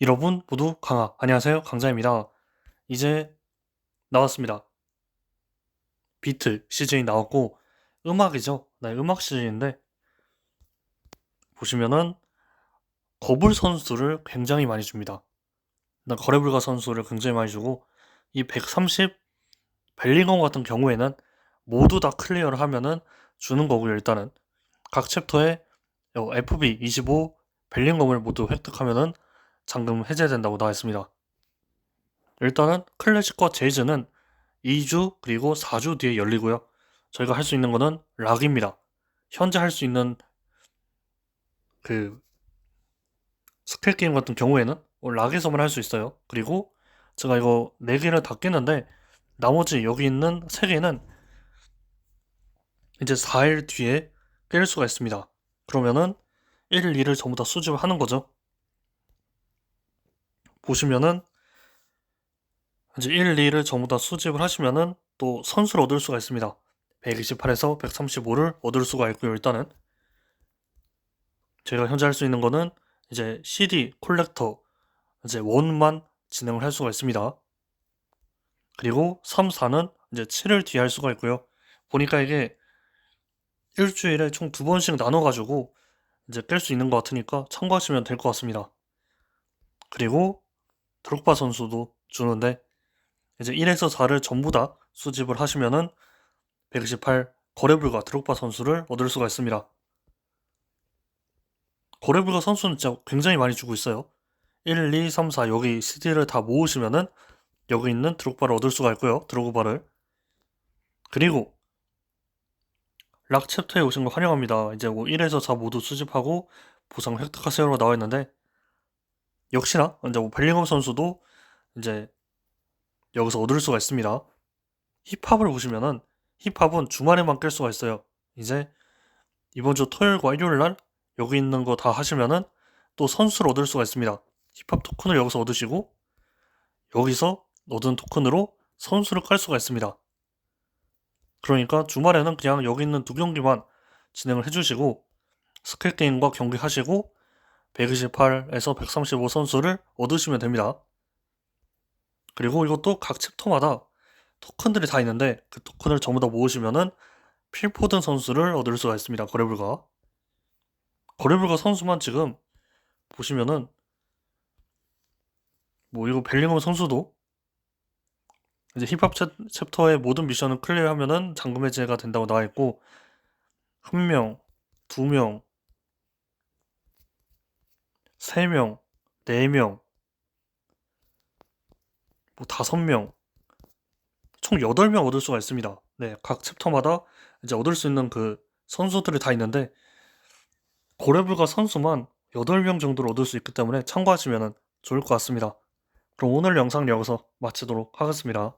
여러분 모두 강하. 안녕하세요. 강자입니다. 이제 나왔습니다. 비트 시즌이 나왔고 음악이죠. 네, 음악 시즌인데 보시면은 거불 선수를 굉장히 많이 줍니다. 나 거래불가 선수를 굉장히 많이 주고 이 130 벨링엄 같은 경우에는 모두 다 클리어를 하면은 주는 거고요. 일단은 각 챕터에 FB 25 벨링엄을 모두 획득하면은 잠금 해제된다고 나와 있습니다. 일단은 클래식과 제이즈는 2주 그리고 4주 뒤에 열리고요. 저희가 할 수 있는 거는 락입니다. 현재 할 수 있는 그 스킬 게임 같은 경우에는 락에서만 할 수 있어요. 그리고 제가 이거 4개를 다 깼는데 나머지 여기 있는 3개는 이제 4일 뒤에 깰 수가 있습니다. 그러면은 1, 2를 전부 다 수집을 하는 거죠. 보시면은 이제 1, 2를 전부 다 수집을 하시면은 또 선수를 얻을 수가 있습니다. 128에서 135를 얻을 수가 있고요. 일단은 제가 현재 할 수 있는 거는 이제 CD 콜렉터 이제 원만 진행을 할 수가 있습니다. 그리고 3, 4는 이제 7을 뒤에 할 수가 있고요. 보니까 이게 일주일에 총 두 번씩 나눠가지고 이제 깰 수 있는 것 같으니까 참고하시면 될 것 같습니다. 그리고 드록바 선수도 주는데 이제 1에서 4를 전부 다 수집을 하시면은 128 거래불가 드록바 선수를 얻을 수가 있습니다. 거래불가 선수는 진짜 굉장히 많이 주고 있어요. 1, 2, 3, 4 여기 CD를 다 모으시면은 여기 있는 드록바를 얻을 수가 있고요. 드로그바를. 그리고 락 챕터에 오신 거 환영합니다. 이제 뭐 1에서 4 모두 수집하고 보상 획득하세요로 나와 있는데 역시나 이제 뭐 벨링엄 선수도 이제 여기서 얻을 수가 있습니다. 힙합을 보시면은 힙합은 주말에만 깰 수가 있어요. 이제 이번 주 토요일과 일요일 날 여기 있는 거 다 하시면은 또 선수를 얻을 수가 있습니다. 힙합 토큰을 여기서 얻으시고 여기서 얻은 토큰으로 선수를 깔 수가 있습니다. 그러니까 주말에는 그냥 여기 있는 두 경기만 진행을 해주시고 스킬 게임과 경기 하시고 128에서 135 선수를 얻으시면 됩니다. 그리고 이것도 각 챕터마다 토큰들이 다 있는데 그 토큰을 전부 다 모으시면은 필포든 선수를 얻을 수가 있습니다. 거래불가. 거래불가 선수만 지금 보시면은 뭐 이거 벨링엄 선수도 이제 힙합 챕, 챕터의 모든 미션을 클리어하면은 잠금 해제가 된다고 나와 있고 한 명, 두 명, 세 명, 네 명, 뭐 다섯 명, 총 여덟 명 얻을 수가 있습니다. 네, 각 챕터마다 이제 얻을 수 있는 그 선수들이 다 있는데 고래불가 선수만 8명 정도를 얻을 수 있기 때문에 참고하시면 좋을 것 같습니다. 그럼 오늘 영상 여기서 마치도록 하겠습니다.